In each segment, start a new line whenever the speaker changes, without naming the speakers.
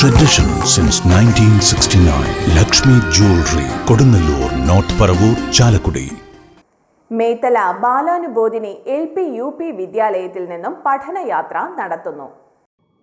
Tradition since 1969. Lakshmi Jewelry, Kodungallur North Paravur, Chalakudy
Methala Balanubodhini L P U P വിദ്യാലയത്തിൽ നിന്നും പഠനയാത്ര നടത്തുന്നു.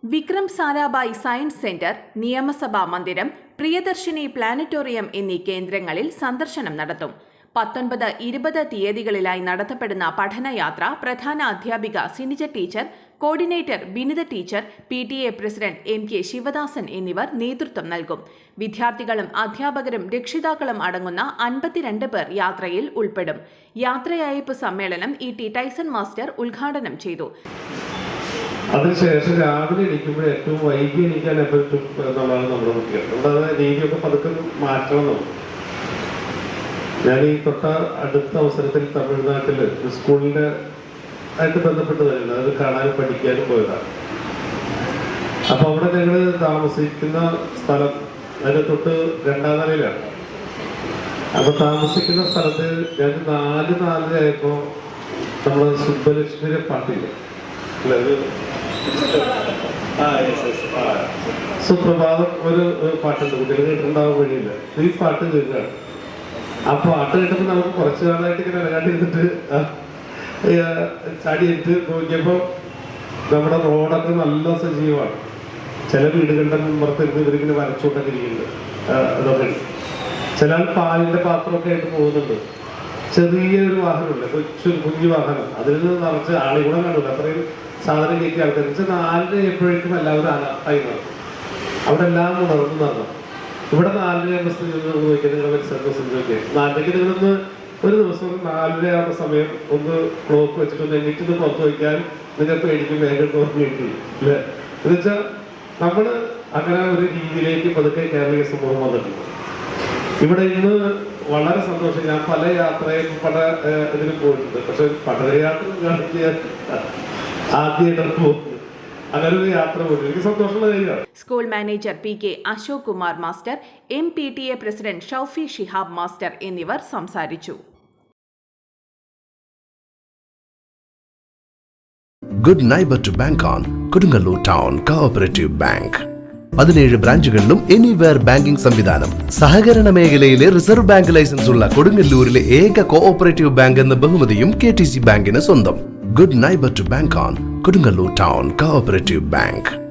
Vikram Sarabhai science centre നിയമസഭാ മന്ദിരം Priyadarshini planetarium എന്നീ കേന്ദ്രങ്ങളിൽ സന്ദർശനം നടത്തും. പത്തൊൻപത് ഇരുപത് തീയതികളിലായി നടത്തപ്പെടുന്ന പഠനയാത്ര പ്രധാന അധ്യാപിക Sinija teacher coordinator Binitha teacher P T A president M K Sivadasan എന്നിവർ നേതൃത്വം നൽകും. വിദ്യാർത്ഥികളും അധ്യാപകരും രക്ഷിതാക്കളും അടങ്ങുന്ന അൻപത്തിരണ്ട് പേർ യാത്രയിൽ ഉൾപ്പെടും. യാത്രയയപ്പ് സമ്മേളനം ഇ ടി ടൈസൺ മാസ്റ്റർ ഉദ്ഘാടനം ചെയ്തു.
അതിനുശേഷം രാവിലെ എണീക്കുമ്പോൾ ഏറ്റവും വൈകി എണീക്കാൻ എപ്പോഴും എന്നുള്ളതാണ് നമ്മുടെ കുട്ടികൾ നമ്മുടെ അത് രീതിയൊക്കെ പതുക്കെ മാറ്റണം നമുക്ക്. ഞാൻ ഈ തൊട്ട അടുത്ത അവസരത്തിൽ തമിഴ്നാട്ടിൽ ഒരു സ്കൂളിന്റെ ആയിട്ട് ബന്ധപ്പെട്ട് തന്നെ അത് കാണാനും പഠിക്കാനും പോയതാണ്. അപ്പൊ അവിടെ ഞങ്ങൾ താമസിക്കുന്ന സ്ഥലം അതിന്റെ തൊട്ട് രണ്ടാം നിലയിലാണ്. അപ്പൊ താമസിക്കുന്ന സ്ഥലത്ത് ഞാൻ നാല് നാലിലായപ്പോ നമ്മൾ സുബ്ബലക്ഷ്മിയുടെ പാട്ടില്ല അല്ല. സുപ്രഭാതം ഒരു ഒരു പാട്ടുണ്ട്. കുട്ടികൾ കേട്ടിട്ടുണ്ടാവാൻ വഴിയില്ല. ഈ പാട്ട് കേൾക്കുകയാണ് ആ പാട്ട് കേട്ടപ്പോൾ നമുക്ക് കുറച്ചു കാലമായിട്ട് ഇങ്ങനെ ആ, ചാടി എടുത്ത് നോക്കിയപ്പോൾ നമ്മുടെ റോഡൊക്കെ നല്ല സജീവമാണ്. ചില വീടുകളുടെ മുമ്പത്തിരുന്ന് ഇവരിങ്ങനെ വരച്ചോട്ടൊക്കെ ഇരിക്കുന്നുണ്ട്. അതൊക്കെ. ചില ആൾ പാലിന്റെ പാത്രമൊക്കെ ആയിട്ട് പോകുന്നുണ്ട്. ചെറിയൊരു വാഹനമുണ്ട്. കൊച്ചൊരു കുഞ്ഞു വാഹനം. അതിൽ നിന്ന് നിറച്ച് ആളുകൂടെ കണ്ടില്ല അത്രയും സാധനം കയറ്റി ആൾക്കാർ. നാലിന് എപ്പോഴേക്കും എല്ലാവരും അലർട്ടായി നടക്കും. അവിടെ എല്ലാം ഉണർന്നു നടന്നു ഇവിടെ നാലര അവസ്ഥ നോക്കിയാൽ നിങ്ങൾ മനസ്സിലാക്കുന്ന സംഭവിക്കുക നാലരയ്ക്ക് നിങ്ങളൊന്ന് ഒരു ദിവസം നാലര ആവുന്ന സമയം ഒന്ന് ക്ലോക്ക് വെച്ചിട്ട് ഒന്ന് പുറത്ത് വയ്ക്കാൻ നിങ്ങൾ പേടിക്കും വേഗം തോന്നിയിട്ട് അല്ലേ? എന്നുവെച്ചാൽ നമ്മൾ അങ്ങനെ ഒരു രീതിയിലേക്ക് പതുക്കെ കേരളീയ സമൂഹം വന്നിട്ടുണ്ട്. ഇവിടെ ഇന്ന് വളരെ സന്തോഷം. ഞാൻ പല യാത്രയും പല ഇതിലും പോയിട്ടുണ്ട്. പക്ഷെ പഠനയാത്ര കാണിക്കാൻ ആദ്യമായിട്ടാണ് പോകുന്നത്. യാത്ര പോയിട്ടുണ്ട് എനിക്ക് സന്തോഷമുള്ള കാര്യമാണ്.
School manager P K Ashok Kumar master M P T A president Shoufi Shihab master എന്നിവർ സംസാരിച്ചു.
Good neighbour to bank on Kodungallur town cooperative bank പതിനേഴ് ബ്രാഞ്ചുകളിലും എനിവെയർ ബാങ്കിംഗ് സംവിധാനം. സഹകരണ മേഖലയിലെ റിസർവ് ബാങ്ക് ലൈസൻസ് ഉള്ള കൊടുങ്ങല്ലൂരിലെ ഏക കോഓപ്പറേറ്റീവ് ബാങ്ക് എന്ന ബഹുമതിയും കെ ടി സി ബാങ്കിന് സ്വന്തം. Good neighbour to bank on Kodungallur town cooperative bank